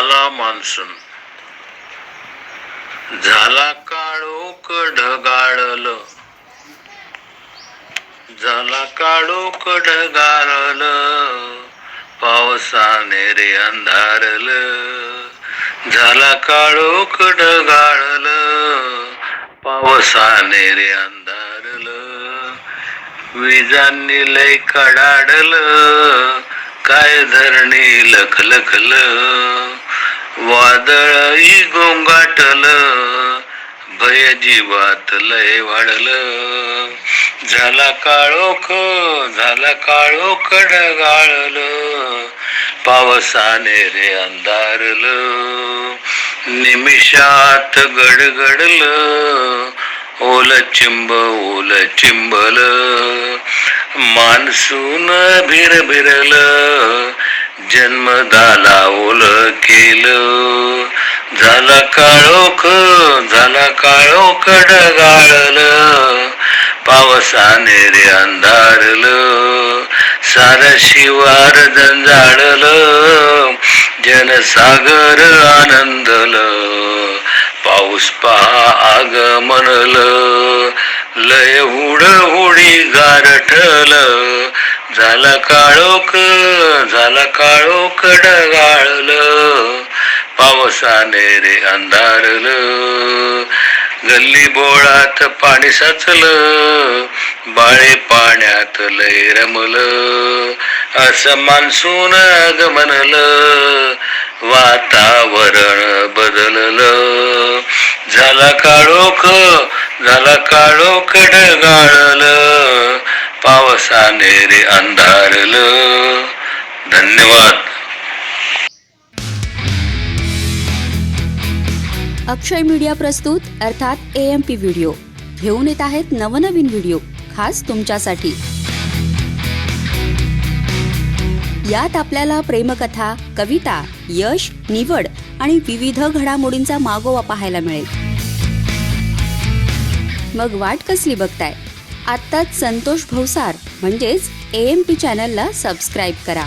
आला मान्सून झाला काळोख ढगाळल. झाला काळोख ढगाळल. पावसाने रे अंधारल. झाला काळोख ढगाळल. पावसाने रे अंधारल. विजांनी लय कडाडल. काय धरणी लखलखल. वादळही गोंगाटल भय जीवात लय वाढल. झाला काळोख झाला काळोख ढगाळल. पावसाने रे अंधारल. निमिषात गडगडल. ओल चिंब ओल चिंबल. मान्सून भिरभिरल. जन्मदाला ओल केलं. झाला काळोख झाला काळोख डगाळल पावसाने रे अंधारल. सार शिवार जंजाळल. जनसागर आनंदल. पाऊस पहा आगमनल. लय हुड हुडी गारठल. झाला काळोख झाला काळोख ढगाळल. पावसाने रे अंधारल. गल्ली बोळात पाणी साचलं. बाळे पाण्यात लय रमल. असं मान्सून गमनल वातावरण बदललं. झाला काळोख झाला काळोख ढगाळल पावसाने अंधारल. धन्यवाद. अक्षय मीडिया प्रस्तुत अर्थात ए एम पी व्हिडिओ घेऊन येत आहेत नवनवीन व्हिडिओ खास तुमच्यासाठी. यात आपल्याला प्रेमकथा कविता यश निवड आणि विविध घडामोडींचा मागोवा पाहायला मिळेल. मग वाट कसली बघताय? आत्ताच संतोष भवसार म्हणजेच ए एम पी चॅनलला सबस्क्राईब करा.